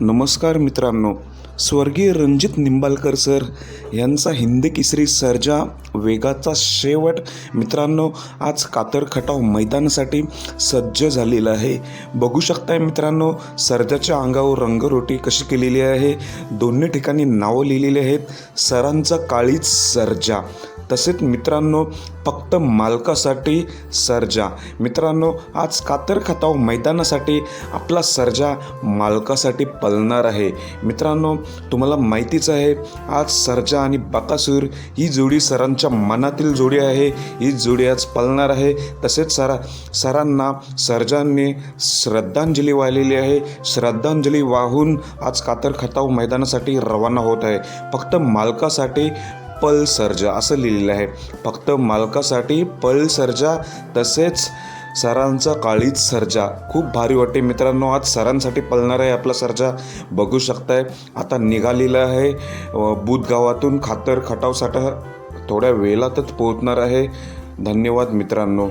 नमस्कार मित्रांनो. स्वर्गीय रणजित निंबाळकर सर यांचा हिंदी किसरी सर्जा वेगाचा शेवट. मित्रांनो आज कातर खटाव मैदानासाठी सज्ज झालेला आहे. बघू शकताय मित्रांनो सर्जाच्या अंगावर रंगरोटी कशी केलेली आहे. दोन्ही ठिकाणी नावं लिहिलेली आहेत. सरांचा काळीच सर्जा. तसेच मित्रांनो फक्त मालकासाठी सर्जा. मित्रांनो आज कातर खताव मैदानासाठी आपला सर्जा मालकासाठी पलणार आहे. मित्रांनो तुम्हाला माहितीच आहे आज सर्जा आणि बकासूर ही जोडी सरांच्या मनातील जोडी आहे. ही जोडी आज पलणार आहे. तसेच सरा सरांना सर्जांनी श्रद्धांजली वाहिलेली आहे. श्रद्धांजली वाहून आज कातर खताव मैदानासाठी रवाना होत आहे. फक्त मालकासाठी पल सर्जा असं लिहिलेलं आहे. फक्त मालकासाठी पल सर्जा तसेच सरांचा काळीच सर्जा. खूप भारी वाटते मित्रांनो आज सरांसाठी पळणार आहे आपला सर्जा बघू शकताय. आता निघालेला आहे बुध गावातून खातर खटावसाठा थोड्या वेळातच पोहोचणार आहे. धन्यवाद मित्रांनो.